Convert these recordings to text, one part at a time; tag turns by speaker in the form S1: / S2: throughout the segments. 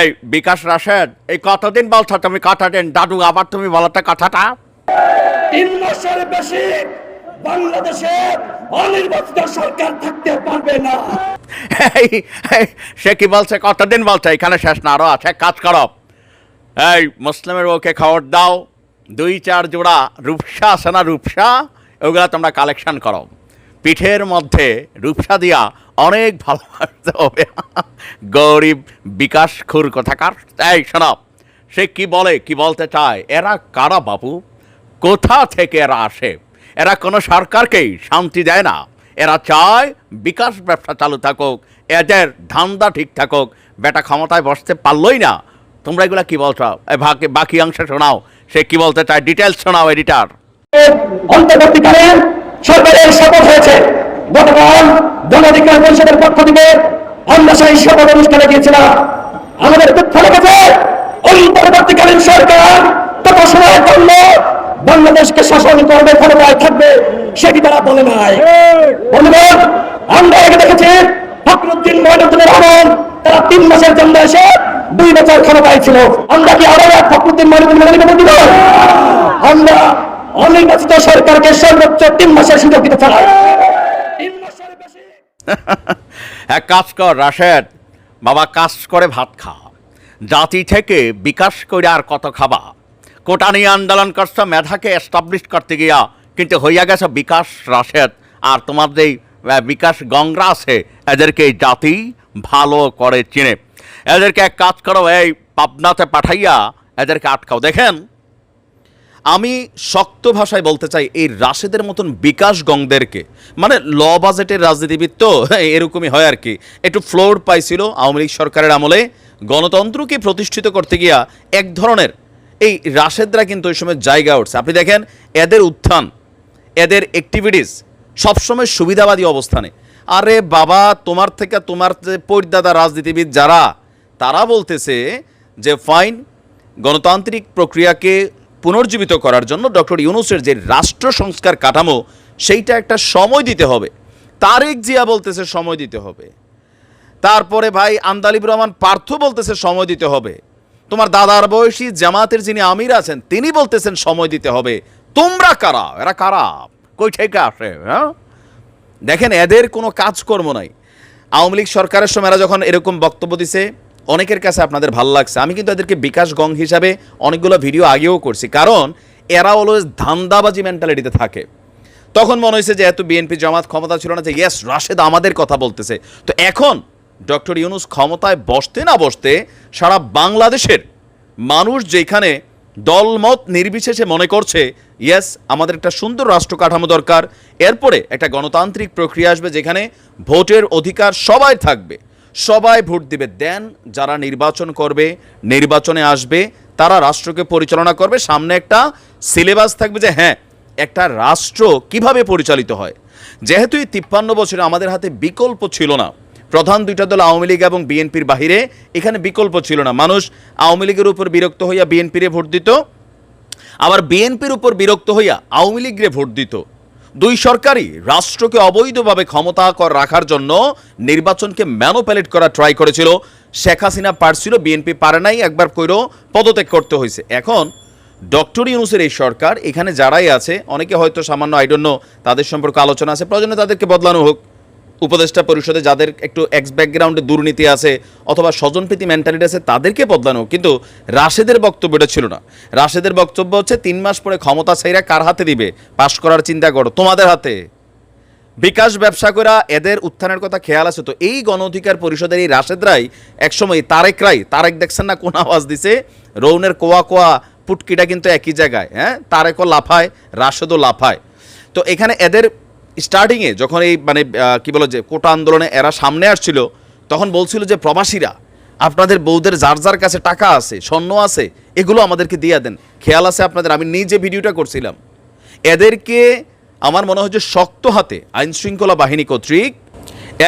S1: এই বিকাশ রাশেদ এই কতদিন বলছো তুমি কতদিন দাদু আবার তুমি বলো তো কথাটা।
S2: তিন মাসের বেশি বাংলাদেশে অনির্বাচিত সরকার থাকতে পারবে না।
S1: সে কি বলছে? কতদিন বলছে? এখানে শেষ না আরও আছে। কাজ করো। এই মুসলিমের ওকে খবর দাও। দুই চার জোড়া রূপসা আছে না রূপসা? ওগুলা তোমরা কালেকশন করো। পিঠের মধ্যে রূপসা দিয়া অনেক ভালোবাসতে হবে। গরিব বিকাশ খুর কোথাকার, এই, শোনো, সে কি বলে, কি বলতে চায়? এরা কারা বাবু কোথা থেকে এরা আসে? এরা কোনো সরকারকেই শান্তি দেয় না। এরা চায় বিকাশ ব্যবসা চালু থাকুক, এদের ধান্দা ঠিক থাকুক। বেটা ক্ষমতায় বসতে পারলই না। তোমরা এগুলা কি বলছো? বাকি বাকি অংশ শোনাও। সে কি বলতে চায়? ডিটেলস শোনাও, এডিটার।
S2: অন্তর্বর্তীকালীন সরকারের শপথ হয়েছে। গতকাল গণ অধিকার পরিষদের পক্ষ থেকে আমরা সেই শপথ অনুষ্ঠানে গিয়েছিলাম। আমাদের দুঃখ লেগেছে, অন্তর্বর্তীকালীন সরকার তত সময়ের জন্য বাংলাদেশকে শাসন করবে, ক্ষমতায় থাকবে, সেটি তারা বলে নাই। বন্ধুগণ, আমরা আগে দেখেছি, ফখরুদ্দিন মহিনুদ্দিন রহমান তারা তিন মাসের জন্য এসে দুই বছর ক্ষমতায় ছিল। আমরা কি আরও এক ফখরুদ্দিন মহিনুদ্দিন রহমানকে দিব আমরা অনির্বাচিত সরকারকে সর্বোচ্চ তিন মাসের সুযোগ দিতে মাসের বেশি।
S1: এক কাজ কর, রাশেদ। বাবা, কাজ করে ভাত খা। জাতি থেকে বিকাশ করে আর কত খাবা? কোটা নিয়ে আন্দোলন করছ, মেধাকে এস্টাবলিশ করতে গিয়া। কিন্তু হইয়া গেছে বিকাশ, রাশেদ। আর তোমার যেই বিকাশ গঙ্গরা আছে, এদেরকে এই জাতি ভালো করে চিনে। এদেরকে এক কাজ করো, এই পাবনাতে পাঠাইয়া এদেরকে আটকাও। দেখেন আমি শক্ত ভাষায় বলতে চাই, এই রাশেদের মতন বিকাশ গংদেরকে মানে ল বাজেটের রাজনীতিবিদ তো এরকমই হয় আর কি। একটু ফ্লোর পাইছিল আওয়ামী লীগ সরকারের আমলে, গণতন্ত্রকে প্রতিষ্ঠিত করতে গিয়া এক ধরনের, এই রাশেদরা কিন্তু ওই সময় জায়গা উঠছে। আপনি দেখেন, এদের উত্থান, এদের অ্যাক্টিভিটিস সবসময় সুবিধাবাদী অবস্থানে। আরে বাবা, তোমার থেকে তোমার যে পরিদাদা রাজনীতিবিদ যারা, তারা বলতেছে যে, ফাইন, গণতান্ত্রিক প্রক্রিয়াকে পুনর্জীবিত করার জন্য ডক্টর ইউনুসের যে রাষ্ট্র সংস্কার কাঠামো, সেইটা একটা সময় দিতে হবে। তারেক জিয়া বলতেছে সময় দিতে হবে। তারপরে ভাই আন্দালিব রহমান পার্থ বলতেছে সময় দিতে হবে। তোমার দাদার বয়সী জামাতের যিনি আমির আছেন, তিনি বলতেছেন সময় দিতে হবে। তোমরা কারা? এরা কারা? কই থেকে আসে হ্যাঁ? দেখেন, এদের কোনো কাজকর্ম নাই। আওয়ামী লীগ সরকারের সময় এরা যখন এরকম বক্তব্য দিছে অনেকের কাছে আপনাদের ভালো লাগছে। আমি কিন্তু এদেরকে বিকাশ গং হিসাবে অনেকগুলো ভিডিও আগেও করছি। কারণ এরা অলওয়েজ ধান্দাবাজি মেন্টালিটিতে থাকে। তখন মনে হয়েছে যে, এত বিএনপি জামাত ক্ষমতা ছিল না যে ইয়েস রাশেদ আমাদের কথা বলতেছে। তো এখন ডক্টর ইউনুস ক্ষমতায় বসতে না বসতে সারা বাংলাদেশের মানুষ যেখানে দলমত নির্বিশেষে মনে করছে ইয়েস আমাদের একটা সুন্দর রাষ্ট্র কাঠামো দরকার। এরপরে একটা গণতান্ত্রিক প্রক্রিয়া আসবে যেখানে ভোটের অধিকার সবাই থাকবে। সবাই ভোট দিবে। দেন যারা নির্বাচন করবে, নির্বাচনে আসবে, তারা রাষ্ট্রকে পরিচালনা করবে। সামনে একটা সিলেবাস থাকবে যে হ্যাঁ একটা রাষ্ট্র কীভাবে পরিচালিত হয়। যেহেতু এই তিপ্পান্ন বছরে আমাদের হাতে বিকল্প ছিল না, প্রধান দুইটা দল আওয়ামী লীগ এবং বিএনপির বাহিরে, এখানে বিকল্প ছিল না। মানুষ আওয়ামী লীগের উপর বিরক্ত হইয়া বিএনপিরে ভোট দিত, আবার বিএনপির উপর বিরক্ত হইয়া আওয়ামী লীগরে ভোট দিত। দুই সরকারই রাষ্ট্রকে অবৈধভাবে ক্ষমতা কর রাখার জন্য নির্বাচনকে ম্যানোপ্যালেট করা ট্রাই করেছিল। শেখ হাসিনা পারছিল বিএনপি পারে নাই, একবার কইরো পদত্যাগ করতে হয়েছে এখন ডক্টর ইউনুসের এই সরকার, এখানে যারাই আছে, অনেকে হয়তো সামান্য আইডন্য তাদের সম্পর্কে আলোচনা আছে, প্রয়োজনে তাদেরকে বদলানো হোক। উপদেষ্টা পরিষদে যাদের একটু এক্স ব্যাকগ্রাউন্ডে দুর্নীতি আছে অথবা স্বজনপ্রীতি মেন্টালিটি আছে, তাদেরকে বদলানো, কিন্তু রাশেদের বক্তব্যটা ছিল না। রাশেদের বক্তব্য হচ্ছে, তিন মাস পরে ক্ষমতা সেইরা কার হাতে দিবে? পাশ করার চিন্তা করো, তোমাদের হাতে। বিকাশ ব্যবসা করা এদের উত্থানের কথা খেয়াল আছে তো, এই গণ অধিকার পরিষদের এই রাশেদরাই একসময় তারেকরাই তারেক দেখছেন না কোন আওয়াজ দিছে? রৌনের কোয়া কোয়া পুটকিটা কিন্তু একই জায়গায় হ্যাঁ? তারেকও লাফায়, রাশেদও লাফায়। তো এখানে এদের স্টার্টিংয়ে যখন এই মানে কি বলো যে কোটা আন্দোলনে এরা সামনে আসছিল, তখন বলছিল যে প্রবাসীরা, আপনাদের বৌদের যার যার কাছে টাকা আছে, স্বর্ণ আছে, এগুলো আমাদেরকে দিয়ে দেন। খেয়াল আছে আপনাদের? আমি নিজে ভিডিওটা করছিলাম। এদেরকে, আমার মনে হয় যে শক্ত হাতে আইন শৃঙ্খলা বাহিনী কর্তৃক,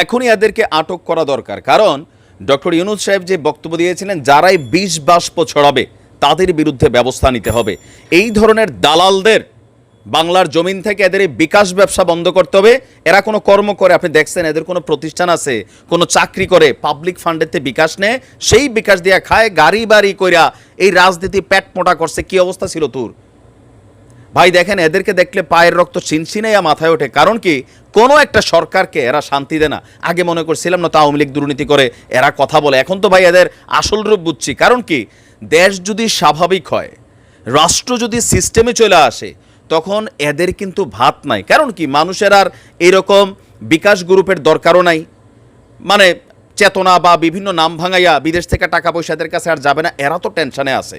S1: এখনই এদেরকে আটক করা দরকার। কারণ, ডক্টর ইউনুস সাহেব যে বক্তব্য দিয়েছিলেন, যারাই বিষ বাষ্প ছড়াবে, তাদের বিরুদ্ধে ব্যবস্থা নিতে হবে। এই ধরনের দালালদের বাংলার জমিন থেকে এদের বিকাশ ব্যবসা বন্ধ করতে হবে। এরা কোনো কর্ম করে, আপনি দেখছেন এদের কোনো প্রতিষ্ঠান আছে, কোনো চাকরি করে পাবলিক ফান্ডেতে বিকাশ নেয়, সেই বিকাশ দিয়া খায়, গাড়ি বাড়ি কইরা এই রাজনীতি পেট মোটা করছে। কি অবস্থা ছিল তোর? ভাই, দেখেন, এদেরকে দেখলে পায়ের রক্ত চিনচিনাইয়া মাথায় ওঠে। কারণ কি? কোনো একটা সরকারকে এরা শান্তি দেয় না। আগে মনে করছিলাম না তো আওয়ামী লীগ দুর্নীতি করে, এরা কথা বলে। এখন তো ভাই এদের আসল রূপ বুঝছি। কারণ কি? দেশ যদি স্বাভাবিক হয়, রাষ্ট্র যদি সিস্টেমে চলে আসে তখন এদের কিন্তু ভাত নাই। কারণ কি? মানুষের আর এরকম বিকাশ গ্রুপের দরকারও নাই। মানে চেতনা বা বিভিন্ন নাম ভাঙাইয়া বিদেশ থেকে টাকা পয়সা এদের কাছে আর যাবে না, এরা তো টেনশনে আছে।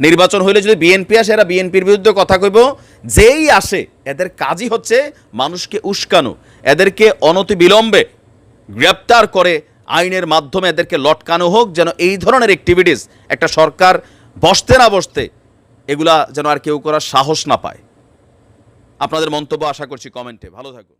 S1: নির্বাচন হইলে যদি বিএনপি আসে, এরা বিএনপির বিরুদ্ধে কথা কইব। যেই আসে, এদের কাজই হচ্ছে মানুষকে উস্কানো। এদেরকে অনতি বিলম্বে গ্রেপ্তার করে আইনের মাধ্যমে এদেরকে লটকানো হোক, যেন এই ধরনের অ্যাক্টিভিটিস একটা সরকার বসতে না বসতে এগুলা যেন আর কেউ করার সাহস না পায়। আপনাদের মন্তব্য আশা করছি কমেন্টে। ভালো থাকুন।